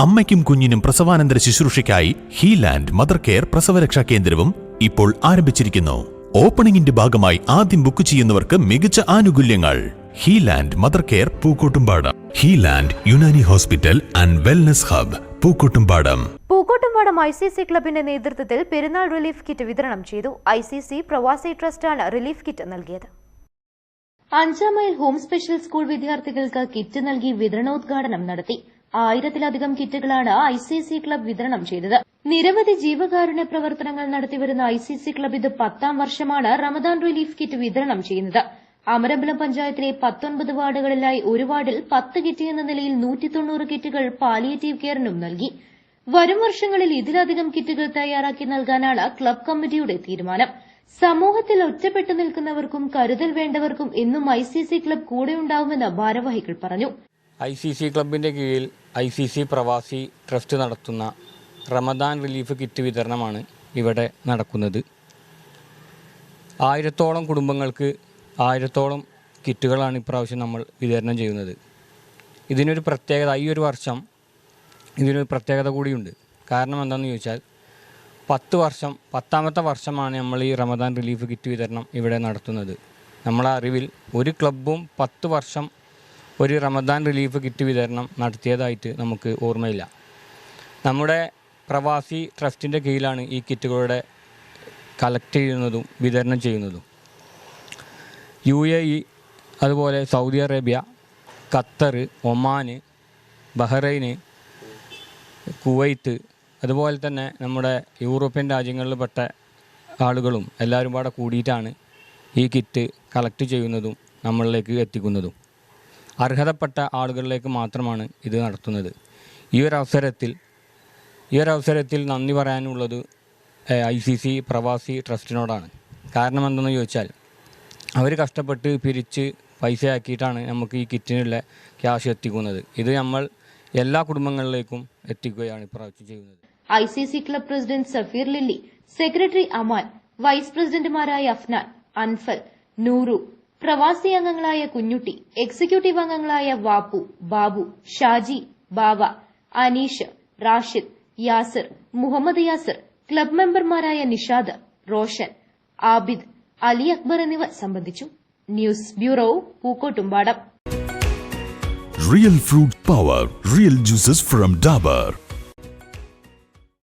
അമ്മയ്ക്കും കുഞ്ഞിനും പ്രസവാനന്തര ശുശ്രൂഷയ്ക്കായി ഹീലാൻഡ് mother care പ്രസവരക്ഷാ കേന്ദ്രവും ഇപ്പോൾ ആരംഭിച്ചിരിക്കുന്നു. ഓപ്പണിംഗിന്റെ ഭാഗമായി ആദ്യം ബുക്ക് ചെയ്യുന്നവർക്ക് മികച്ച ആനുകൂല്യങ്ങൾ. Healand mother care Pookkottumpadam. Healand Unani hospital and wellness hub Pookkottumpadam. Pookkottumpadam I C C ക്ലബിന്റെ നേതൃത്വത്തിൽ പെരുന്നാൾ റിലീഫ് കിറ്റ് വിതരണം ചെയ്തു. ഐ സി സി പ്രവാസി ട്രസ്റ്റാണ് റിലീഫ് കിറ്റ് നൽകിയത്. അഞ്ചാം മൈൽ ഹോം സ്പെഷ്യൽ സ്കൂൾ വിദ്യാർത്ഥികൾക്ക് കിറ്റ് നൽകി വിതരണോദ്ഘാടനം നടത്തി. ആയിരത്തിലധികം കിറ്റുകളാണ് ഐ സി സി ക്ലബ് വിതരണം ചെയ്തത്. നിരവധി ജീവകാരുണ്യ പ്രവർത്തനങ്ങൾ നടത്തിവരുന്ന ഐ സി സി ക്ലബ് ഇത് പത്താം വർഷമാണ് റമദാൻ റിലീഫ് കിറ്റ് വിതരണം ചെയ്യുന്നത്. അമരമ്പലം പഞ്ചായത്തിലെ പത്തൊൻപത് വാർഡുകളിലായി ഒരു വാർഡിൽ പത്ത് കിറ്റ് എന്ന നിലയിൽ നൂറ്റി തൊണ്ണൂറ് കിറ്റുകൾ പാലിയേറ്റീവ് കെയറിനും നൽകി. വരും വർഷങ്ങളിൽ ഇതിലധികം കിറ്റുകൾ തയ്യാറാക്കി നൽകാനാണ് ക്ലബ് കമ്മിറ്റിയുടെ തീരുമാനം. സമൂഹത്തിൽ ഒറ്റപ്പെട്ടു നിൽക്കുന്നവർക്കും കരുതൽ വേണ്ടവർക്കും എന്നും ഐ ക്ലബ് കൂടെയുണ്ടാവുമെന്ന് ഭാരവാഹികൾ പറഞ്ഞു. ഐ സി സി ക്ലബിന്റെ കീഴിൽ ഐ സി സി പ്രവാസി ട്രസ്റ്റ് നടത്തുന്ന റമദാൻ റിലീഫ് കിറ്റ് വിതരണമാണ് ഇവിടെ നടക്കുന്നത്. ആയിരത്തോളം കുടുംബങ്ങൾക്ക് ആയിരത്തോളം കിറ്റുകളാണ് ഇപ്രാവശ്യം നമ്മൾ വിതരണം ചെയ്യുന്നത്. ഇതിനൊരു പ്രത്യേകത ഈ ഒരു വർഷം ഇതിനൊരു പ്രത്യേകത കൂടിയുണ്ട്. കാരണം എന്താണെന്ന് ചോദിച്ചാൽ പത്ത് വർഷം പത്താമത്തെ വർഷമാണ് നമ്മൾ ഈ റമദാൻ റിലീഫ് കിറ്റ് വിതരണം ഇവിടെ നടത്തുന്നത്. നമ്മളെ അറിവിൽ ഒരു ക്ലബും പത്ത് വർഷം ഒരു റമദാൻ റിലീഫ് കിറ്റ് വിതരണം നടത്തിയതായിട്ട് നമുക്ക് ഓർമ്മയില്ല. നമ്മുടെ പ്രവാസി ട്രസ്റ്റിന്റെ കീഴിലാണ് ഈ കിറ്റുകളുടെ കളക്ട് ചെയ്യുന്നതും വിതരണം ചെയ്യുന്നതും. യു എ ഇ അതുപോലെ സൗദി അറേബ്യ ഖത്തർ ഒമാൻ ബഹ്റൈന് കുവൈത്ത് അതുപോലെ തന്നെ നമ്മുടെ യൂറോപ്യൻ രാജ്യങ്ങളിൽപ്പെട്ട ആളുകളും എല്ലാവരും പാടെ കൂടിയിട്ടാണ് ഈ കിറ്റ് കളക്ട് ചെയ്യുന്നതും നമ്മളിലേക്ക് എത്തിക്കുന്നതും. അർഹതപ്പെട്ട ആളുകളിലേക്ക് മാത്രമാണ് ഇത് നടത്തുന്നത്. ഈ ഒരു അവസരത്തിൽ ഈ ഒരു അവസരത്തിൽ നന്ദി പറയാനുള്ളത് ഐ സി സി പ്രവാസി ട്രസ്റ്റിനോടാണ്. കാരണം എന്തെന്ന് ചോദിച്ചാൽ അവർ കഷ്ടപ്പെട്ട് പിരിച്ച് പൈസയാക്കിയിട്ടാണ് നമുക്ക് ഈ കിറ്റിനുള്ള ക്യാഷ് എത്തിക്കുന്നത്. ഇത് നമ്മൾ എല്ലാ കുടുംബങ്ങളിലേക്കും എത്തിക്കുകയാണ് ഇപ്രാവശ്യം ചെയ്യുന്നത്. I C C club president Safeer Lilly secretary Aman vice പ്രസിഡന്റുമാരായ അഫ്നാൻ അൻഫൽ നൂറു പ്രവാസി അംഗങ്ങളായ കുഞ്ഞുട്ടി എക്സിക്യൂട്ടീവ് അംഗങ്ങളായ വാപ്പു ബാബു ഷാജി ബാവ അനീഷ് റാഷിദ് യാസിർ മുഹമ്മദ് യാസിർ ക്ലബ് മെമ്പർമാരായ നിഷാദ് റോഷൻ ആബിദ് അലി അക്ബർ എന്നിവർ സംബന്ധിച്ചു news bureau Pookkottumpadam real fruit power real juices from Dabur.